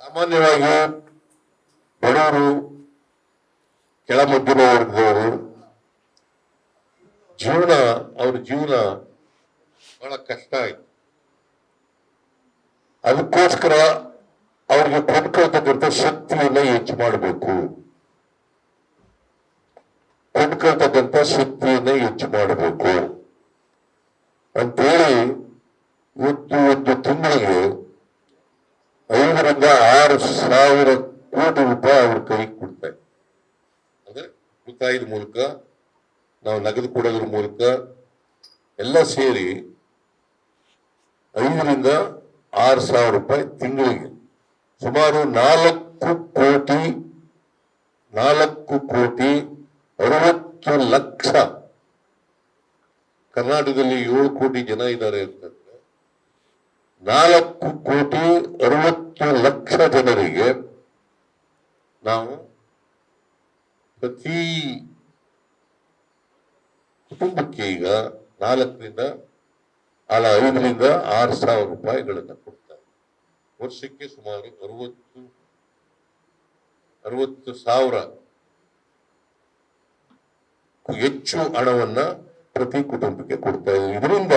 ಸಾಮಾನ್ಯವಾಗಿ ಬಡವರು ಕೆಳ ಮಧ್ಯಮ ವರ್ಗದವರು ಜೀವನ, ಅವ್ರ ಜೀವನ ಬಹಳ ಕಷ್ಟ ಆಯ್ತು. ಅದಕ್ಕೋಸ್ಕರ ಅವ್ರಿಗೆ ಕೊಂಡ್ಕೊಳ್ತಕ್ಕಂಥ ಶಕ್ತಿಯನ್ನ ಹೆಚ್ಚು ಮಾಡಬೇಕು. ಕೊಂಡ್ಕೊಳ್ತಕ್ಕಂಥ ಶಕ್ತಿಯನ್ನ ಹೆಚ್ಚು ಮಾಡಬೇಕು. ಅಂತೇಳಿ, ಒಂದು ಒಂದು ತಿಂಗಳಿಗೆ ಐದರಿಂದ ಆರು ಸಾವಿರ ಕೋಟಿ ರೂಪಾಯಿ ಅವ್ರ ಕೈಗೆ ಕೊಡ್ತಾರೆ. ಅಂದ್ರೆ ಉಳಿತಾಯದ ಮೂಲಕ, ನಾವು ನಗದು ಕೊಡೋದ್ರ ಮೂಲಕ ಎಲ್ಲ ಸೇರಿ ಐದರಿಂದ ಆರು ಸಾವಿರ ರೂಪಾಯಿ ತಿಂಗಳಿಗೆ. ಸುಮಾರು ನಾಲ್ಕು ಕೋಟಿ ನಾಲ್ಕು ಕೋಟಿ ಅರವತ್ತು ಲಕ್ಷ. ಕರ್ನಾಟಕದಲ್ಲಿ ಏಳು ಕೋಟಿ ಜನ ಇದ್ದಾರೆ ಅಂತಂದ್ರೆ ನಾಲ್ಕು ಕೋಟಿ ಅರವತ್ತು ಲಕ್ಷ ಜನರಿಗೆ ನಾವು ಪ್ರತಿ ಕುಟುಂಬಕ್ಕೆ ಈಗ ನಾಲ್ಕರಿಂದ, ಅಲ್ಲ, ಐದರಿಂದ ಆರು ಸಾವಿರ ರೂಪಾಯಿಗಳನ್ನು ಕೊಡ್ತಾರೆ. ವರ್ಷಕ್ಕೆ ಸುಮಾರು ಅರವತ್ತು ಅರವತ್ತು ಸಾವಿರ ಹೆಚ್ಚು ಹಣವನ್ನ ಪ್ರತಿ ಕುಟುಂಬಕ್ಕೆ ಕೊಡ್ತಾ ಇದ್ದೀವಿ ಇದರಿಂದ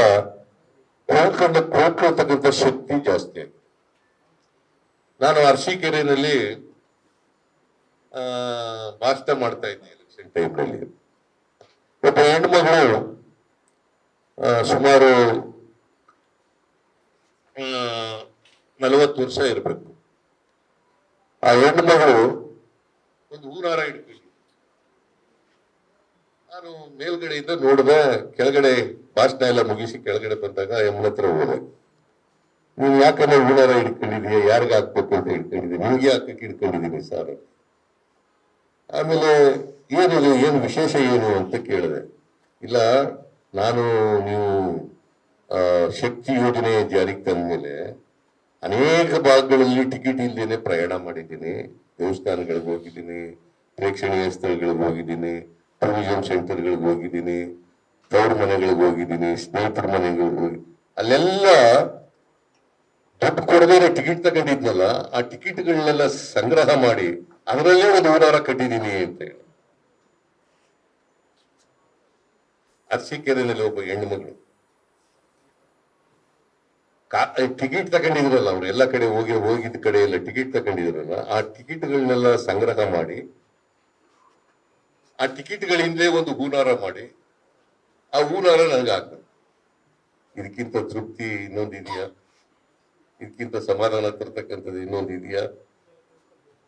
ಕೊಂಡ್ಕೊಂಡ ಕೊಂಡ್ಕೊಳ್ತಕ್ಕಂಥ ಶಕ್ತಿ ಜಾಸ್ತಿ ನಾನು ಅರ್ಶಿಕೆರೆಯಲ್ಲಿ ಭಾಷಣ ಮಾಡ್ತಾ ಇದ್ದೆ ಎಲೆಕ್ಷನ್ ಟೈಮ್ನಲ್ಲಿ ಒಬ್ಬ ಹೆಣ್ಮಗಳು ಸುಮಾರು ನಲವತ್ತು ವರ್ಷ ಇರಬೇಕು. ಆ ಹೆಣ್ಮಗಳು ಒಂದು ಊರಾರ ಇಟ್ಕೊಂಡು ನಾನು ಮೇಲ್ಗಡೆಯಿಂದ ನೋಡಿದೆ, ಕೆಳಗಡೆ ಭಾಷಣ ಎಲ್ಲ ಮುಗಿಸಿ ಕೆಳಗಡೆ ಬಂದಾಗ ಎಮ್ಮನ ಹತ್ರ ಹೋದೆ. ನೀವು ಯಾಕಂದ್ರೆ ಊರಾರ ಹಿಡ್ಕೊಂಡಿದೀಯ? ಯಾರಿಗ ಹಾಕ್ಬೇಕು ಅಂತ ಹಿಡ್ಕೊಂಡಿದ್ದೀನಿ ನಿಮ್ಗೆ ಹಾಕಕ್ಕೆ ಹಿಡ್ಕೊಂಡಿದ್ದೀನಿ ಸರ್? ಆಮೇಲೆ ಏನು ಏನು ವಿಶೇಷ ಏನು ಅಂತ ಕೇಳಿದೆ. ಇಲ್ಲ, ನಾನು ನೀವು ಶಕ್ತಿ ಯೋಜನೆ ಜಾರಿಗೆ ತಂದ್ಮೇಲೆ ಅನೇಕ ಭಾಗಗಳಲ್ಲಿ ಟಿಕೆಟ್ ಇಲ್ದೇನೆ ಪ್ರಯಾಣ ಮಾಡಿದ್ದೀನಿ. ದೇವಸ್ಥಾನಗಳಿಗೆ ಹೋಗಿದ್ದೀನಿ, ಪ್ರೇಕ್ಷಣೀಯ ಸ್ಥಳಗಳಿಗೆ ಹೋಗಿದ್ದೀನಿ. ಟೂರಿಸಂ ಸೆಂಟರ್ಗಳಿಗೆ ಹೋಗಿದ್ದೀನಿ, ತವ್ರ ಮನೆಗಳಿಗೆ ಹೋಗಿದ್ದೀನಿ, ಸ್ನೇಹಿತರ ಮನೆಗಳಿಗೆ ಹೋಗಿ, ಅಲ್ಲೆಲ್ಲ ದುಡ್ಡು ಕೊಡದೇನೆ ಟಿಕೆಟ್ ತಗೊಂಡಿದ್ನಲ್ಲ, ಆ ಟಿಕೆಟ್ಗಳನ್ನೆಲ್ಲ ಸಂಗ್ರಹ ಮಾಡಿ ಅದರಲ್ಲೇ ಒಂದು ಊರಾರ ಕಟ್ಟಿದ್ದೀನಿ ಅಂತ ಹೇಳಿ. ಅರಸೀಕೆರೆಯಲ್ಲಿ ಒಬ್ಬ ಹೆಣ್ಣು ಮಗಳು. ಟಿಕೆಟ್ ತಗೊಂಡಿದ್ರಲ್ಲ, ಅವ್ರು ಎಲ್ಲ ಕಡೆ ಹೋಗಿ, ಹೋಗಿದ್ದ ಕಡೆ ಎಲ್ಲ ಟಿಕೆಟ್ ತಗೊಂಡಿದ್ರಲ್ಲ, ಆ ಟಿಕೆಟ್ಗಳನ್ನೆಲ್ಲ ಸಂಗ್ರಹ ಮಾಡಿ ಆ ಟಿಕೆಟ್ಗಳಿಂದಲೇ ಒಂದು ಹೂನಾರ ಮಾಡಿ, ಆ ಹೂನಾರ ನನಗೆ ಆಗ್ತದೆ ಇದಕ್ಕಿಂತ ತೃಪ್ತಿ ಇನ್ನೊಂದಿದೆಯಾ? ಇದಕ್ಕಿಂತ ಸಮಾಧಾನ ತರ್ತಕ್ಕಂಥದ್ದು ಇನ್ನೊಂದು ಇದೆಯಾ